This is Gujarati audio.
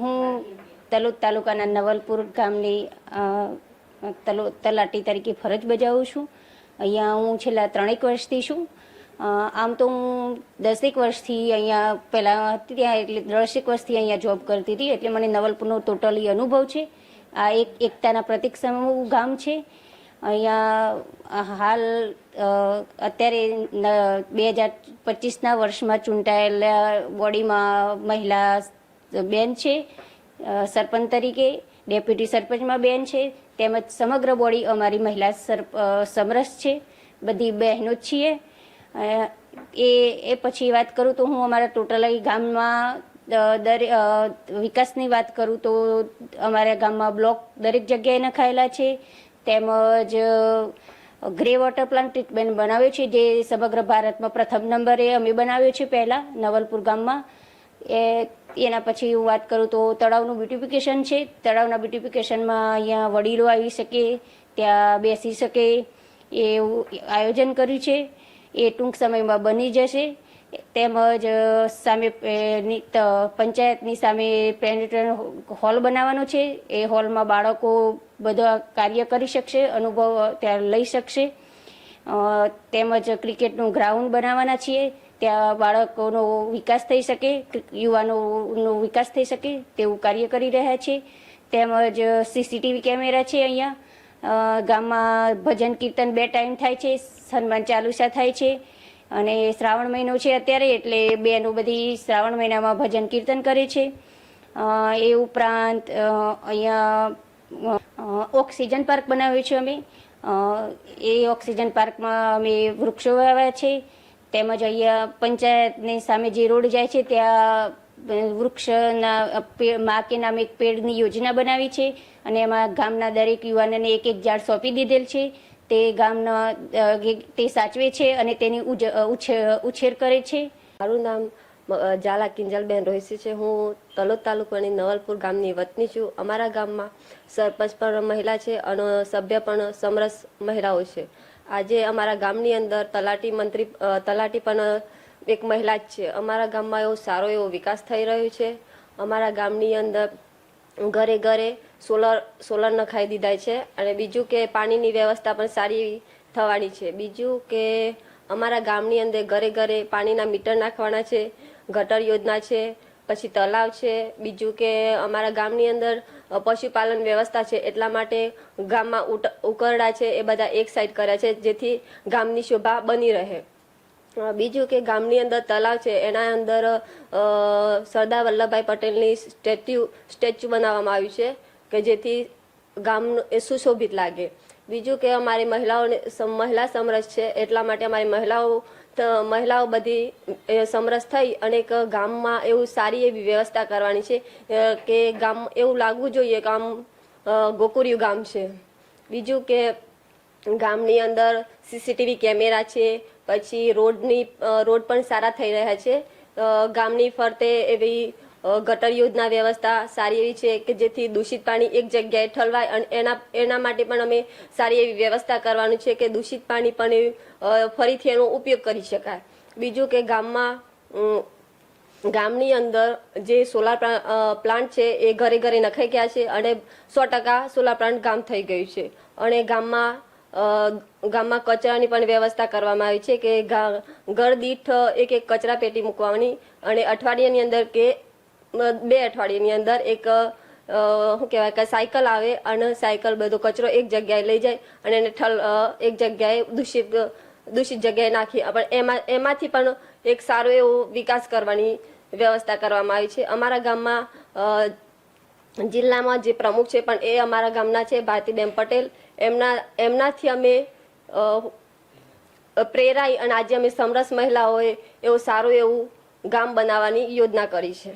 હું તલોદ તાલુકાના નવલપુર ગામની તલો તલાટી તરીકે ફરજ બજાવું છું. અહીંયા હું છેલ્લા ત્રણેક વર્ષથી છું. આમ તો હું દસેક વર્ષથી અહીંયા, પહેલાં હતી ત્યાં એટલે દસેક વર્ષથી અહીંયા જોબ કરતી હતી, એટલે મને નવલપુરનો ટોટલી અનુભવ છે. આ એક એકતાના પ્રતિક સમૂહ ગામ છે. અહીંયા હાલ અત્યારે બે હજાર પચીસના વર્ષમાં ચૂંટાયેલા બોડીમાં મહિલા બેન છે. સરપંચ તરીકે, ડેપ્યુટી સરપંચમાં બેન છે. તેમજ સમગ્ર બોડી અમારી મહિલા સમરસ છે. બધી બહેનો જ છીએ. એ એ પછી વાત કરું તો હું અમારા ટોટલ ગામમાં દરેક વિકાસની વાત કરું તો અમારા ગામમાં બ્લોક દરેક જગ્યાએ નખાયેલા છે. તેમજ ગ્રે વોટર પ્લાન્ટ ટ્રીટમેન્ટ બનાવ્યો છે, જે સમગ્ર ભારતમાં પ્રથમ નંબરે અમે બનાવ્યો છે પહેલાં નવલપુર ગામમાં. એ એના પછી હું વાત કરું તો તળાવનું બ્યુટિફિકેશન છે. તળાવના બ્યુટિફિકેશનમાં અહીંયા વડીલો આવી શકે, ત્યાં બેસી શકે, એવું આયોજન કર્યું છે. એ ટૂંક સમયમાં બની જશે. તેમજ સામે પંચાયતની સામે પેન્ટેન હોલ બનાવવાનો છે. એ હોલમાં બાળકો બધા કાર્ય કરી શકશે, અનુભવ ત્યાં લઈ શકશે. તેમજ ક્રિકેટનું ગ્રાઉન્ડ બનાવવાના છીએ, ત્યાં બાળકોનો વિકાસ થઈ શકે યુવાનોનો વિકાસ થઈ શકે તેવું કાર્ય કરી રહ્યા છે. તેમજ સીસીટીવી કેમેરા છે અહીંયા. ગામમાં ભજન કીર્તન બે ટાઈમ થાય છે, સન્માન ચાલુસા થાય છે. અને શ્રાવણ મહિનો છે અત્યારે, એટલે બેનો બધી શ્રાવણ મહિનામાં ભજન કીર્તન કરે છે. એ ઉપરાંત અહીંયા ઓક્સિજન પાર્ક બનાવ્યો છે અમે. એ ઓક્સિજન પાર્કમાં અમે વૃક્ષો વાવ્યા છે. તેમજ અહીંયા પંચાયતની સામે જે રોડ જાય છે, ત્યાં વૃક્ષના મા કે નામે એક પેડની યોજના બનાવી છે અને એમાં ગામના દરેક યુવાનને એક એક ઝાડ સોંપી દીધેલ છે. તે ગામના તે સાચવે છે અને તેની ઉછેર કરે છે. મારું નામ ઝાલા કિંજલબેન રોહિસી છે. હું તલોદ તાલુકાની નવલપુર ગામની વતની છું. અમારા ગામમાં સરપંચ પણ મહિલા છે અને સભ્ય પણ સમરસ મહિલાઓ છે. આજે અમારા ગામની અંદર તલાટી મંત્રી તલાટી પણ એક મહિલા જ છે. અમારા ગામમાં એવો સારો એવો વિકાસ થઈ રહ્યો છે. અમારા ગામની અંદર ઘરે ઘરે સોલર સોલર નખાઈ દીધા છે અને બીજું કે પાણીની વ્યવસ્થા પણ સારી થવાની છે. બીજું કે અમારા ગામની અંદર ઘરે ઘરે પાણીના મીટર નાખવાના છે. ગટર યોજના છે, પછી તલાવ છે, બીજું કે અમારા ગામની અંદર પશુપાલન વ્યવસ્થા છે, એટલા માટે ગામમાં ઉકરડા છે, એ બધા એક સાઈડ કર્યા છે, જેથી ગામની શોભા બની રહે. બીજું કે ગામની અંદર તલાવ છે, એના અંદર સરદાર વલ્લભભાઈ પટેલની સ્ટેચ્યુ સ્ટેચ્યુ બનાવવામાં આવ્યું છે, કે જેથી ગામ સુશોભિત લાગે. બીજું કે અમારી મહિલાઓને મહિલા સમરસ છે, એટલા માટે અમારી મહિલાઓ મહિલાઓ બધી સમરસ થઈ અને એક ગામમાં એવું સારી એવી વ્યવસ્થા કરવાની છે કે ગામ, એવું લાગવું જોઈએ કે આમ ગોકુરિયું ગામ છે. બીજું કે ગામની અંદર સીસીટીવી કેમેરા છે, પછી રોડની રોડ પણ સારા થઈ રહ્યા છે ગામની ફરતે એવી ગટર યોજના વ્યવસ્થા સારી એવી છે કે જેથી દૂષિત પાણી એક જગ્યાએ ઠલવાય અને એના એના માટે પણ અમે સારી એવી વ્યવસ્થા કરવાનું છે કે દૂષિત પાણી પણ ફરીથી એનો ઉપયોગ કરી શકાય. બીજું કે ગામમાં ગામની અંદર જે સોલાર પ્લાન્ટ છે એ ઘરે ઘરે નખાઈ ગયા છે અને સો ટકા સોલાર પ્લાન્ટ ગામ થઈ ગયું છે. અને ગામમાં ગામમાં કચરાની પણ વ્યવસ્થા કરવામાં આવી છે કે ઘર દીઠ એક એક કચરા પેટી મૂકવાની અને અઠવાડિયાની અંદર કે બે અઠવાડિયાની અંદર એક શું કહેવાય, કે સાયકલ આવે અને સાયકલ બધો કચરો એક જગ્યાએ લઈ જાય અને એને ઠલ એક જગ્યાએ દૂષિત દૂષિત જગ્યાએ નાખી પણ એમાં, એમાંથી પણ એક સારો એવો વિકાસ કરવાની વ્યવસ્થા કરવામાં આવી છે. અમારા ગામમાં જિલ્લામાં જે પ્રમુખ છે પણ એ અમારા ગામના છે, ભારતીબેન પટેલ. એમના, એમનાથી અમે પ્રેરાઈ અને આજે અમે સમરસ મહિલાઓએ એવું સારું એવું ગામ બનાવવાની યોજના કરી છે.